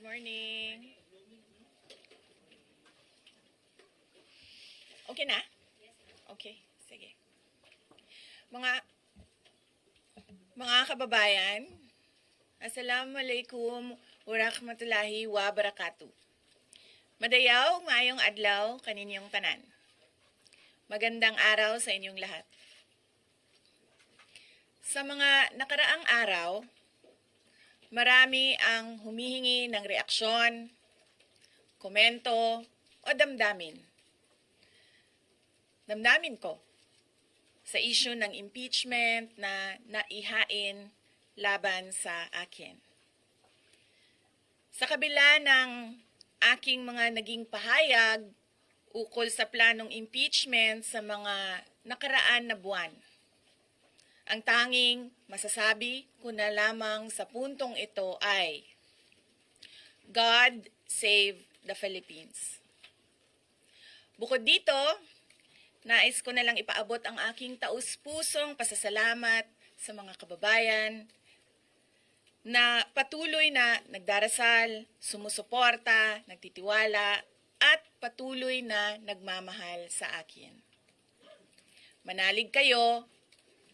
Good morning. Okay na? Okay, sige. Mga mga kababayan, Assalamualaikum warahmatullahi wabarakatuh. Madayaw, mayong adlaw kaninyong tanan. Magandang araw sa inyong lahat. Sa mga nakaraang araw, marami ang humihingi ng reaksyon, komento, o damdamin. Damdamin ko sa issue ng impeachment na naihain laban sa akin. Sa kabila ng aking mga naging pahayag ukol sa planong impeachment sa mga nakaraan na buwan, ang tanging masasabi ko na lamang sa puntong ito ay God save the Philippines. Bukod dito, nais ko na lang ipaabot ang aking taus-pusong pasasalamat sa mga kababayan na patuloy na nagdarasal, sumusuporta, nagtitiwala, at patuloy na nagmamahal sa akin. Manalig kayo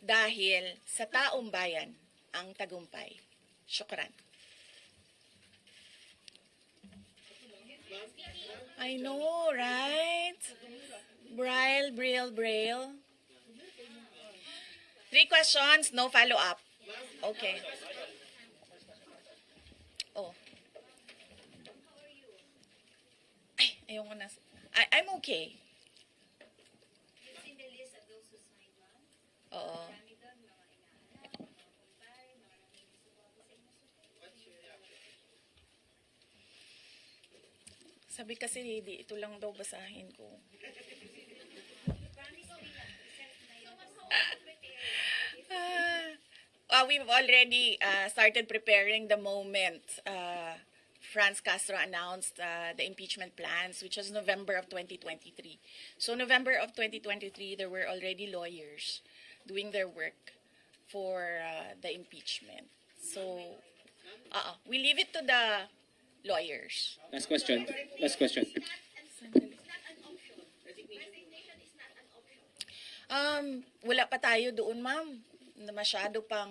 dahil sa taong bayan ang tagumpay. Syukran. I know, right? Braille, braille, braille. Three questions, no follow-up. Okay. Oh. Ay, ayoko na. I, I'm okay. in the list of those who signed on, Oo. marami doon, mga inaanap, mga kumpare, mga nangingisip ako sa inyo. Sabi kasi, di, ito lang daw basahin ko. Uh, we've already uh, started preparing the moment uh, Franz Castro announced uh, the impeachment plans, which was November of 2023. So November of 2023, there were already lawyers doing their work for uh, the impeachment. So, uh, we leave it to the lawyers. Last question. Last question. Um, wala pa tayo doon, ma'am. Na Masyado pang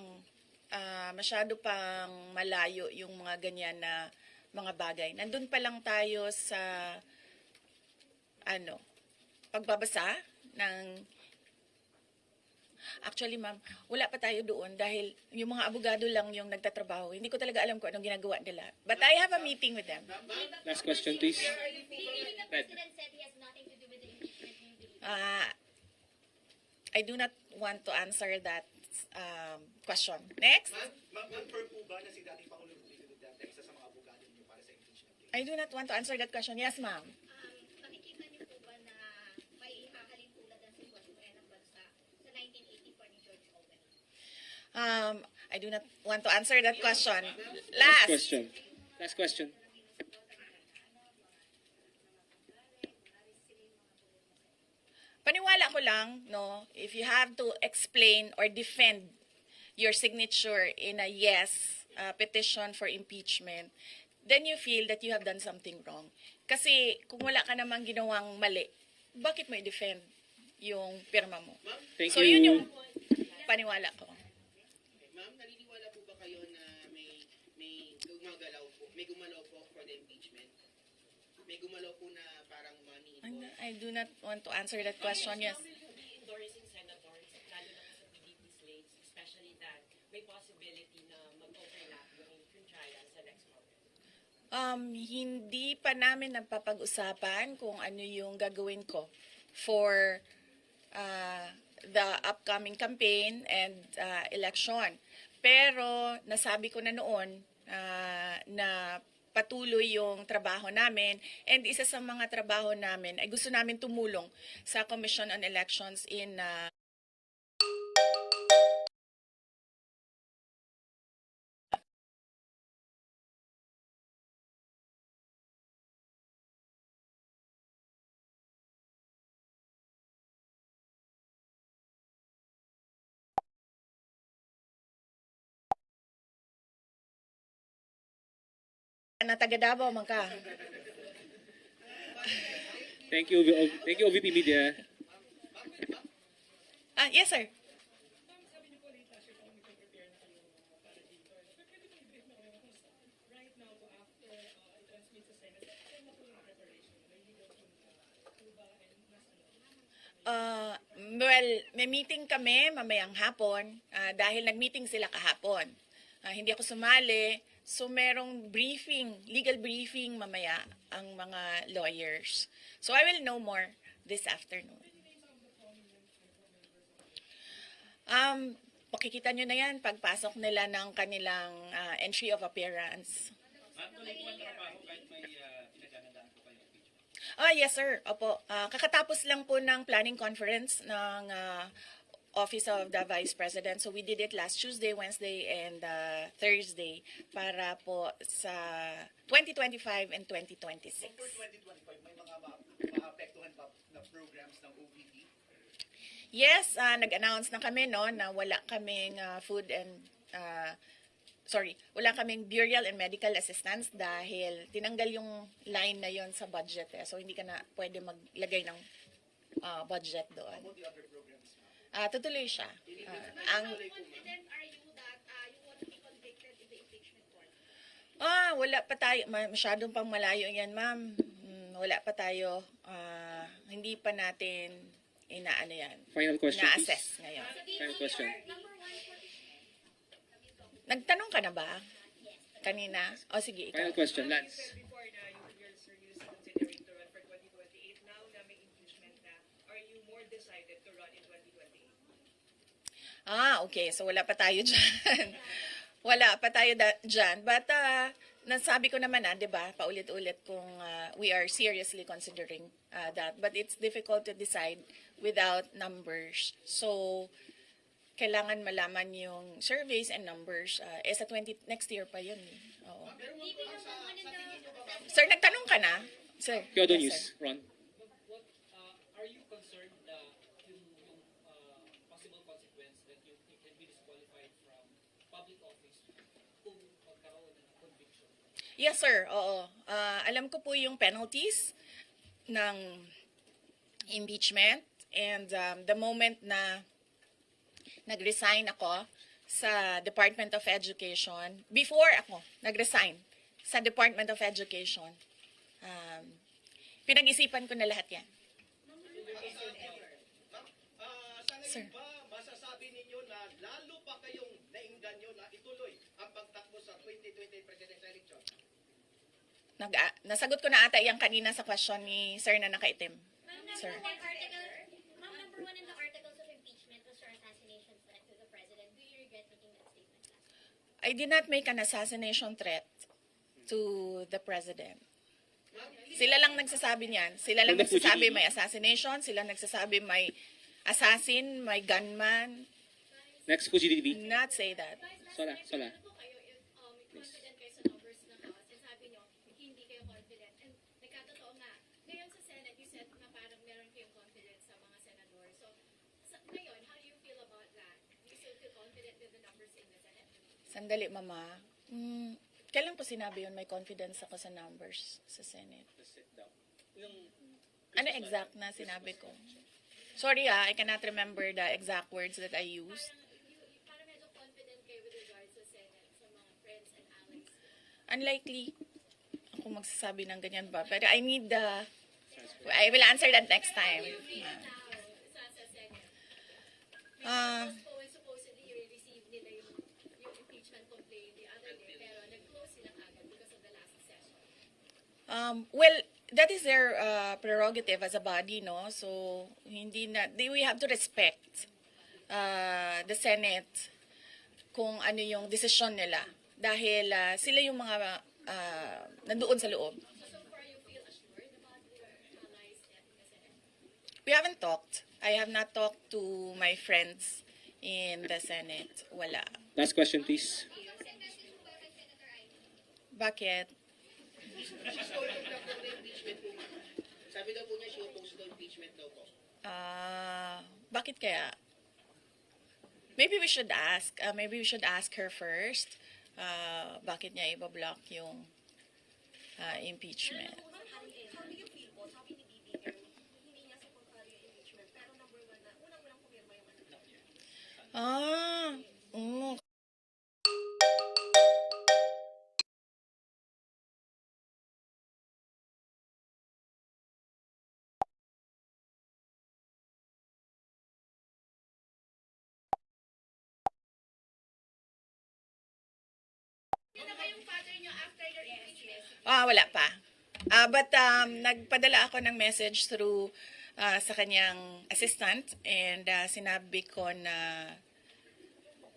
ah, masyado pang malayo yung mga ganyan na mga bagay. Nandun pa lang tayo sa ano, pagbabasa ng Actually, ma'am, wala pa tayo doon dahil yung mga abogado lang yung nagtatrabaho. Hindi ko talaga alam kung anong ginagawa nila. But I have a meeting with them. Last question, please. The Red. president said he has nothing to do with the impeachment. Uh, I do not want to answer that um, question. Next. Ma'am, ma'am, confirm po ba na si dating Pangulong Rodrigo Duterte isa sa mga abogado niyo para sa impeachment case? I do not want to answer that question. Yes, ma'am. Um, nakikita niyo po ba na may ihahalin tulad ang sitwasyon ngayon ng bansa sa 1984 ni George Orwell? Um, I do not want to answer that question. Last Last. question. Last question. Paniwala ko lang, no, if you have to explain or defend your signature in a yes uh, petition for impeachment, then you feel that you have done something wrong. Kasi kung wala ka namang ginawang mali, bakit mo i-defend yung pirma mo? Thank so you. yun yung paniwala ko. May gumalaw po for the impeachment? May gumalaw po na parang money involved? I do not want to answer that question. Yes. endorsing senators, lalo na sa PDP slates, especially that may possibility na mag-overlap yung trial sa next Congress? Um, hindi pa namin napapag-usapan kung ano yung gagawin ko for uh, the upcoming campaign and uh, election. Pero nasabi ko na noon uh, na patuloy yung trabaho namin. And isa sa mga trabaho namin ay gusto namin tumulong sa Commission on Elections in uh, taga Davao man ka. Thank you, thank you, OVP Media. Ah, yes, sir. Uh, well, may meeting kami mamayang hapon ah, dahil nag-meeting sila kahapon. Ah, hindi ako sumali. So merong briefing, legal briefing mamaya ang mga lawyers. So I will know more this afternoon. Um, makikita nyo na yan pagpasok nila ng kanilang ah, entry of appearance. Ah, yes sir. Opo. Ah, kakatapos lang po ng planning conference ng ah, Office of the Vice President. So we did it last Tuesday, Wednesday, and ah, Thursday para po sa 2025 and 2026. For 2025, may mga ma- maapektuhan ba na programs ng OVP? Yes, ah, nag-announce na kami no na wala kaming ah, food and ah, sorry, wala kaming burial and medical assistance dahil tinanggal yung line na yon sa budget eh. So hindi ka na pwede maglagay ng ah, budget doon. About the other programs? Ah, tutuloy siya. Ah, ang How confident are you that you won't be convicted in the impeachment court? Ah, wala pa tayo. Ma- masyadong pang malayo yan, ma'am. Hmm, wala pa tayo. Ah, hindi pa natin inaano yan. Final question, please. Na-assess ngayon. Final question. Nagtanong ka na ba? Kanina? O sige, ikaw. Final question, Lance. before na you, you're seriously considering to run for 2028. Now na may impeachment na, are you more decided to run in 2028? Ah, okay. So wala pa tayo dyan. wala pa tayo da- dyan. But uh, nasabi ko naman na, di ba, paulit-ulit kung ah, we are seriously considering ah, that. But it's difficult to decide without numbers. So, kailangan malaman yung surveys and numbers. ah, eh, sa 20, next year pa yun. eh. Oo. Sir, nagtanong ka na? Sir. Kyodo Yes, sir. News, Ron. what uh, are you concerned na yung, yung uh, possible consequence that you, you can be disqualified from public office kung magkaroon ng conviction? Yes, sir. Oo. Ah, alam ko po yung penalties ng impeachment and um, the moment na nag-resign ako sa Department of Education, before ako nag-resign sa Department of Education, um, pinag-isipan ko na lahat yan. Sir. masasabi ninyo na lalo pa kayong nainganyo na ituloy ang pagtakbo sa 2020 presidential election? Nag ah, nasagot ko na ata yan kanina sa question ni Sir na nakaitim. Ma'am, number Sir. one article, ma'am, number one in the articles of impeachment was your assassination threat to the president. Do you regret making that statement I did not make an assassination threat to the president. Sila lang nagsasabi niyan. Sila lang nagsasabi may assassination. Sila nagsasabi may assassin, may gunman. Next, Fuji TV. Did not say that. Sola, Sola. Ano po kayo if um, confident kayo sa numbers ng House and sabi nyo hindi kayo confident and nagkatotoo nga ngayon sa Senate you said na parang meron kayong confidence sa mga senador so sa, ngayon how do you feel about that do you still feel confident with the numbers in the Senate Sandali, mama. Hmm, kailan ko sinabi yun may confidence ako sa numbers sa Senate? Ano exact na sinabi ko? Sorry ah, I cannot remember the exact words that I used. Unlikely ako magsasabi ng ganyan ba. Pero I need the... I will answer that next time. now sa, sa Senate Ah... Suppo- supposedly you received nila yung, yung impeachment complaint the other day pero nag-close sila agad because of the last session Um, well, that is their uh, prerogative as a body, no? So, hindi na, they, we have to respect uh, the Senate kung ano yung desisyon nila. Dahil uh, sila yung mga uh, nandoon sa loob. We haven't talked. I have not talked to my friends in the Senate. Wala. Last question, please. Bakit? To block daw na impeachment po. Sabi daw po niya, she opposed daw impeachment daw po. Ah, bakit kaya? Maybe we should ask. Uh, maybe we should ask her first. Uh, bakit niya ibablock yung uh, impeachment. How do Sino ba yung father niyo after your impeachment? Ah, wala pa. Ah, but um, nagpadala ako ng message through ah, sa kanyang assistant and ah, sinabi ko na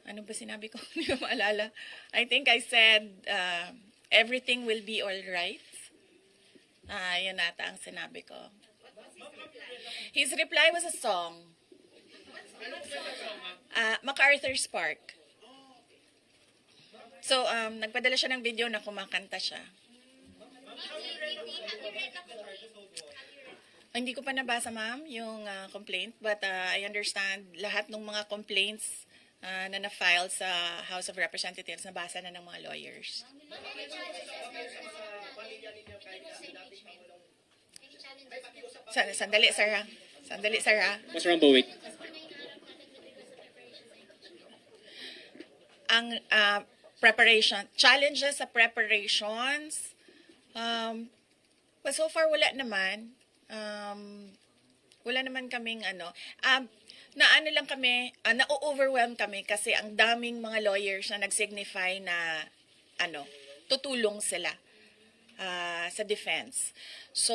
ano ba sinabi ko? Hindi ko maalala. I think I said ah, everything will be all right. Ah, yun nata ang sinabi ko. His reply was a song. Ah, MacArthur's Park. So, um, nagpadala siya ng video na kumakanta siya. Hindi ko pa nabasa, ma'am, yung ah, complaint. But ah, I understand lahat ng mga complaints ah, na na-file sa House of Representatives, nabasa na ng mga lawyers. Sa- Sandali, sir, ha? Sandali, sir, ha? Boss Rambo, wait. ang uh, preparation, challenges sa preparations, um, well, so far wala naman. Um, wala naman kaming ano. Um, na ano lang kami, uh, na-overwhelm kami kasi ang daming mga lawyers na nag-signify na ano, tutulong sila ah, sa defense. So,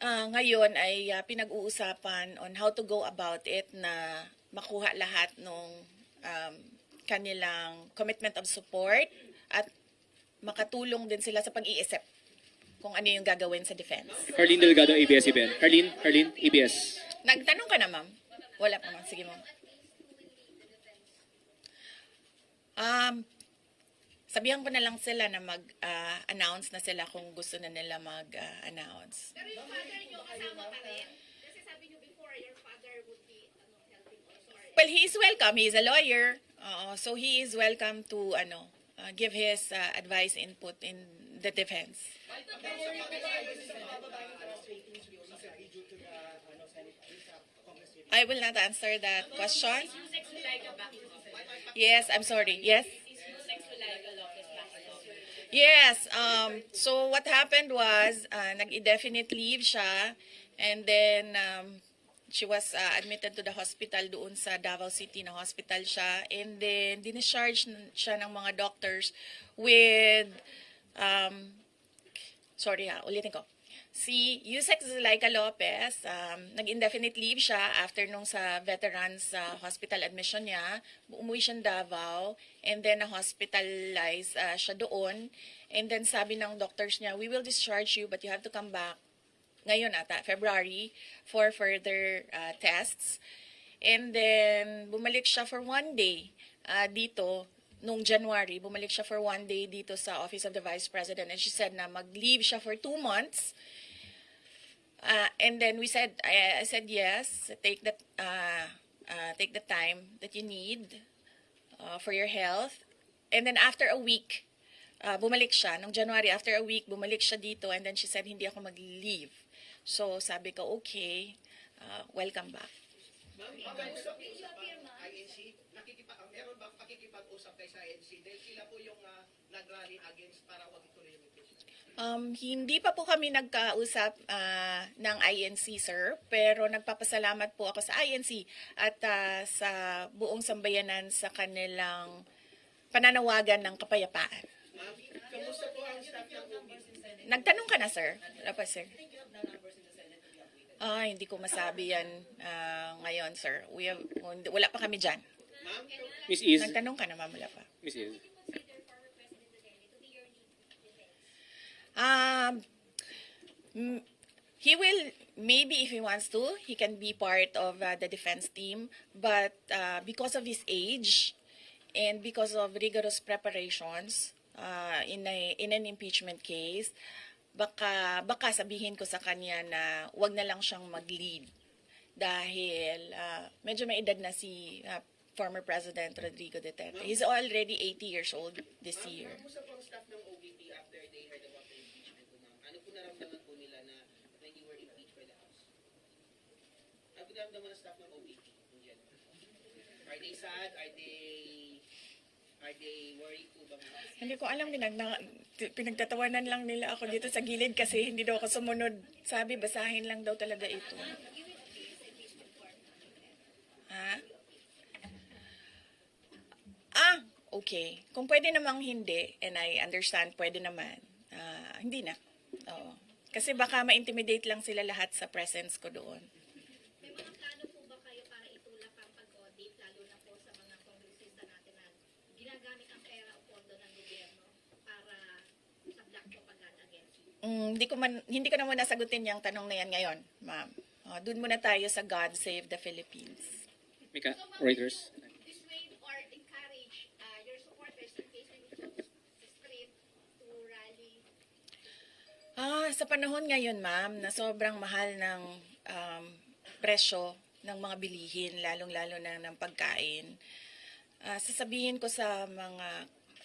ah, ngayon ay ah, pinag-uusapan on how to go about it na makuha lahat ng um, kanilang commitment of support at makatulong din sila sa pag-iisip kung ano yung gagawin sa defense. Harleen Delgado, ABS-CBN. Harleen, Harleen, ABS. Nagtanong ka na, ma'am? Wala pa, ma'am. Sige, ma'am. Um, sabihan ko na lang sila na mag-announce na sila kung gusto na nila mag-announce. Pero yung father niyo kasama pa rin. Kasi sabi niyo before, your father would be ano, helping also. Well, he is welcome. He is a lawyer. Oo, so he is welcome to ano uh, give his uh, advice input in the defense. I will not answer that question. Yes, I'm sorry. Yes. Yes. Um, so what happened was, uh, nag-indefinite leave siya, and then um, she was uh, admitted to the hospital doon sa Davao City na hospital siya, and then discharge siya ng mga doctors with, um, sorry ha, ulitin ko. Si Yusek Zulaika Lopez, um, nag-indefinite leave siya after nung sa veterans uh, hospital admission niya. Umuwi siya Davao and then na-hospitalize uh, siya doon. And then sabi ng doctors niya, we will discharge you but you have to come back ngayon ata, February, for further uh, tests. And then, bumalik siya for one day uh, dito, nung January, bumalik siya for one day dito sa Office of the Vice President. And she said na mag-leave siya for two months. Uh, and then we said, I, I said yes, take the, uh, uh, take the time that you need uh, for your health. And then after a week, uh, bumalik siya. Nung January, after a week, bumalik siya dito. And then she said, hindi ako mag-leave. So sabi ko, okay, uh, welcome back. Ma'am, ah, meron ba pakikipag-usap kay sa? Dahil sila po yung uh, nag-rally against para wag ituloy yung. Um, hindi pa po kami nagkausap ah, ng INC, sir. Pero nagpapasalamat po ako sa INC at ah, sa buong sambayanan sa kanilang pananawagan ng kapayapaan. Ma'am, kamusta po ang staff ng? Nagtanong ka na, sir? Wala pa, sir. Ah, hindi ko masabi yan ah, ngayon, sir. We have, wala pa kami dyan. Miss Iz. Nagtanong ka na, ma'am. Wala pa. Miss Iz. Um, he will maybe if he wants to, he can be part of uh, the defense team. But uh, because of his age and because of rigorous preparations uh, in, a, in an impeachment case, baka, baka sabihin ko sa kanya na wag na lang siyang mag-lead dahil uh, medyo may edad na si uh, former President Rodrigo Duterte. He's already 80 years old this year. Are they sad? Are they are they worried po ba? Hindi ko alam, pinag pinagtatawanan lang nila ako dito sa gilid kasi hindi daw ako sumunod. Sabi, basahin lang daw talaga ito. Ha? Ah, okay. Kung pwede namang hindi, and I understand, pwede naman. Ah, hindi na. Oo. Kasi baka ma-intimidate lang sila lahat sa presence ko doon. May mga plano po ba kayo para itulak ang pag-audit, lalo na po sa mga kongresista natin na ginagamit ang pera o pondo ng gobyerno para sa black propaganda against you? Mm, hindi ko man hindi ko na muna sagutin yung tanong na yan ngayon, ma'am. Uh, doon muna tayo sa God Save the Philippines. Mika, So, Reuters. uh, Ah, sa panahon ngayon, ma'am, na sobrang mahal ng um, presyo ng mga bilihin, lalong-lalo na ng pagkain, ah, sasabihin ko sa mga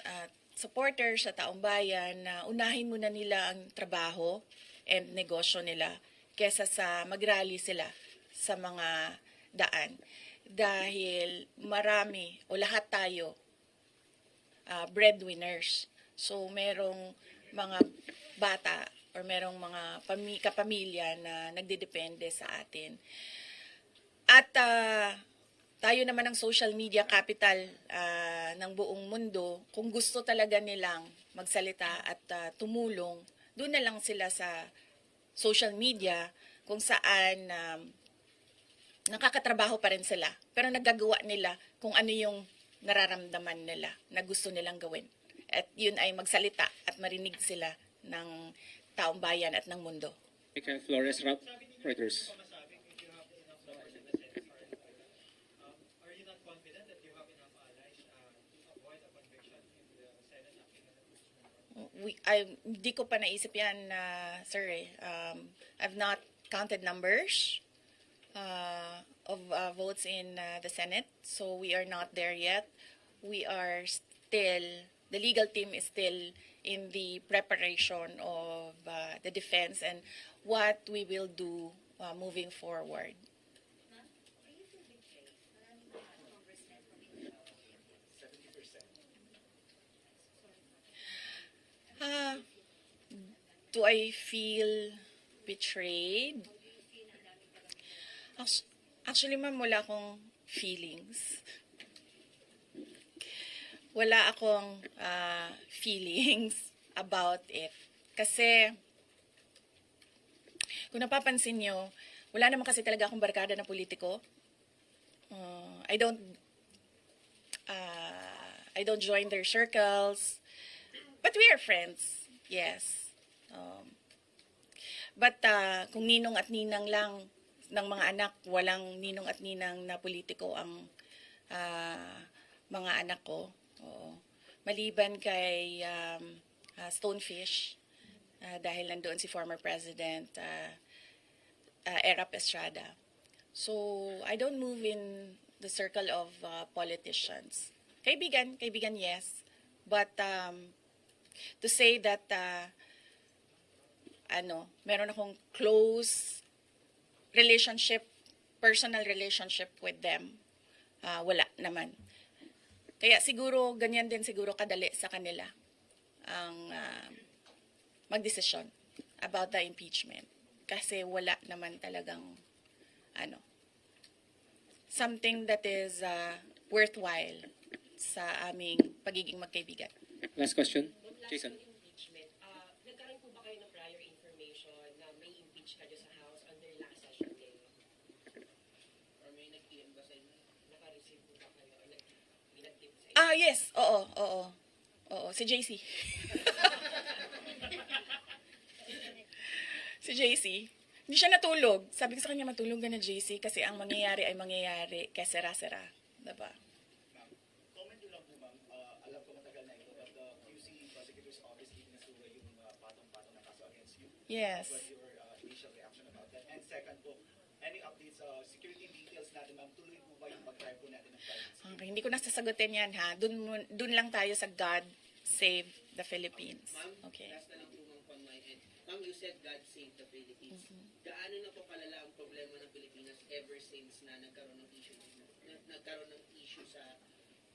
ah, supporters sa taong bayan na unahin muna nila ang trabaho and negosyo nila kesa sa magrally sila sa mga daan. Dahil marami o lahat tayo uh, breadwinners. So, merong mga bata or merong mga pami- kapamilya na nagdedepende sa atin. At ah, tayo naman ang social media capital ah, ng buong mundo. Kung gusto talaga nilang magsalita at ah, tumulong, doon na lang sila sa social media kung saan um, nakakatrabaho pa rin sila. Pero nagagawa nila kung ano yung nararamdaman nila na gusto nilang gawin. At yun ay magsalita at marinig sila ng taong bayan at ng mundo. Mika Flores, Reuters. We, I, hindi ko pa naisip yan, uh, sir. Eh. Um, I've not counted numbers uh, of uh, votes in uh, the Senate, so we are not there yet. We are still, the legal team is still in the preparation of uh, the defense and what we will do uh, moving forward. Do I feel betrayed? Actu- Actually, ma'am, wala akong feelings. Wala akong ah, feelings about it. Kasi, kung napapansin nyo, wala naman kasi talaga akong barkada na politiko. Uh, I don't uh, I don't join their circles. But we are friends. Yes. Um, but uh, kung ninong at ninang lang ng mga anak, walang ninong at ninang na politiko ang ah, mga anak ko. Oo. Maliban kay um, ah, Stonefish, ah, dahil nandoon si former President uh, uh, Erap Estrada. So, I don't move in the circle of uh, politicians. Kaibigan, kaibigan, yes. But um, to say that uh, ano, meron akong close relationship, personal relationship with them, ah, wala naman. Kaya siguro, ganyan din siguro kadali sa kanila ang ah, magdesisyon about the impeachment. Kasi wala naman talagang, ano, something that is ah, worthwhile sa aming pagiging magkaibigan. Last question. Jason. yung impeachment, ah, nagkaroon po ba kayo ng prior information na may impeach kayo sa House under last session day? Or may nag-PM ba sa inyo? Naka-receive po ba kayo? Or nag- may nag-tip sa inyo? Ah, yes. Oo, oo. Oo, si JC. si JC. Hindi siya natulog. Sabi ko sa kanya, matulog ka na JC kasi ang mangyayari ay mangyayari kaya sera-sera. Diba? Yes. What your uh, initial reaction about that? And second po, any updates, uh, security details natin ma'am, tuloy po yung? Okay, hindi ko na sasagutin yan ha. Dun, dun lang tayo sa God Save the Philippines. Okay. ma'am you said God save the Philippines. gaano na po kalala ang problema ng Pilipinas ever since na nagkaroon ng issue na, nagkaroon ng issue sa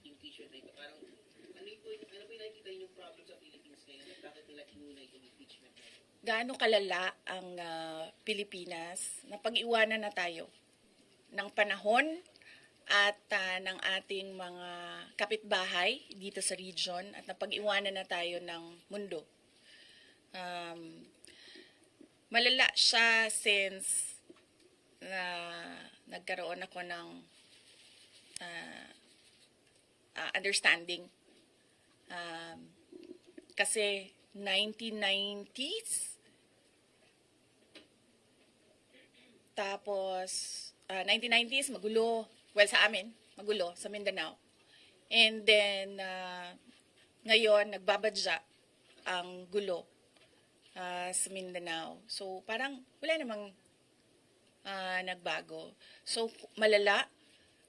impeachment na ito. Parang ano po, yung- ano po yung nakikita yung problem sa Philippines ngayon at bakit nila inuna itong impeachment na ito? gaano kalala ang ah, Pilipinas na pag-iwanan na tayo ng panahon at ah, ng ating mga kapitbahay dito sa region at napag-iwanan na tayo ng mundo. Um, malala siya since na nagkaroon ako ng ah, ah, understanding. Um, kasi 1990s Tapos, ah, 1990s, magulo. Well, sa amin, magulo, sa Mindanao. And then, ah, ngayon, nagbabadya ang gulo ah, sa Mindanao. So, parang wala namang ah, nagbago. So, malala.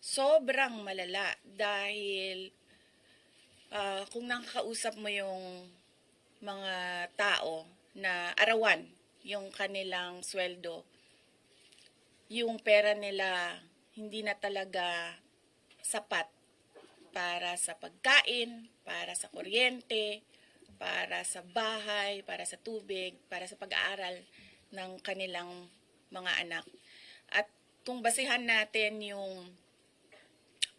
Sobrang malala. Dahil, ah, kung nakakausap mo yung mga tao na arawan yung kanilang sweldo, yung pera nila hindi na talaga sapat para sa pagkain, para sa kuryente, para sa bahay, para sa tubig, para sa pag-aaral ng kanilang mga anak. At kung basihan natin yung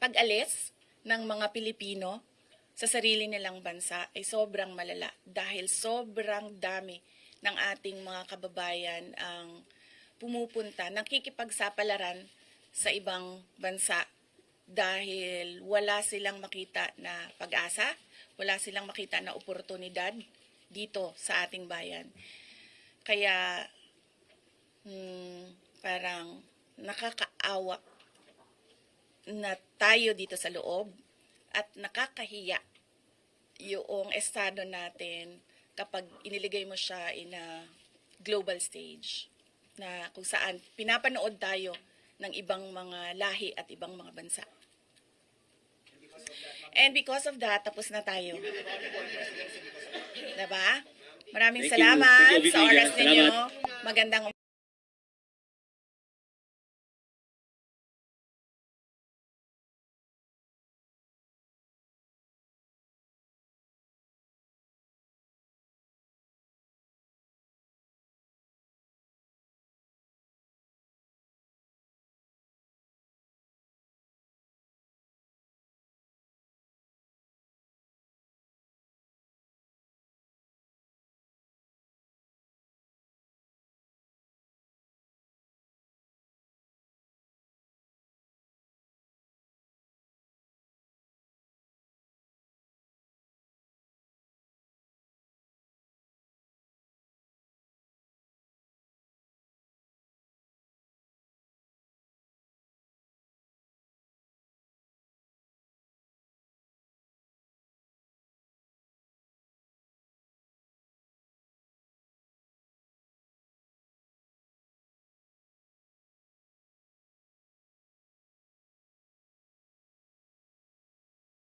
pag-alis ng mga Pilipino sa sarili nilang bansa ay sobrang malala dahil sobrang dami ng ating mga kababayan ang pumupunta, nakikipagsapalaran sa ibang bansa dahil wala silang makita na pag-asa, wala silang makita na oportunidad dito sa ating bayan. Kaya hmm, parang nakakaawa na tayo dito sa loob at nakakahiya yung estado natin kapag iniligay mo siya in a global stage na kung saan pinapanood tayo ng ibang mga lahi at ibang mga bansa. And because of that, tapos na tayo. Diba? Maraming Thank you. salamat Thank you, sa oras ninyo. Magandang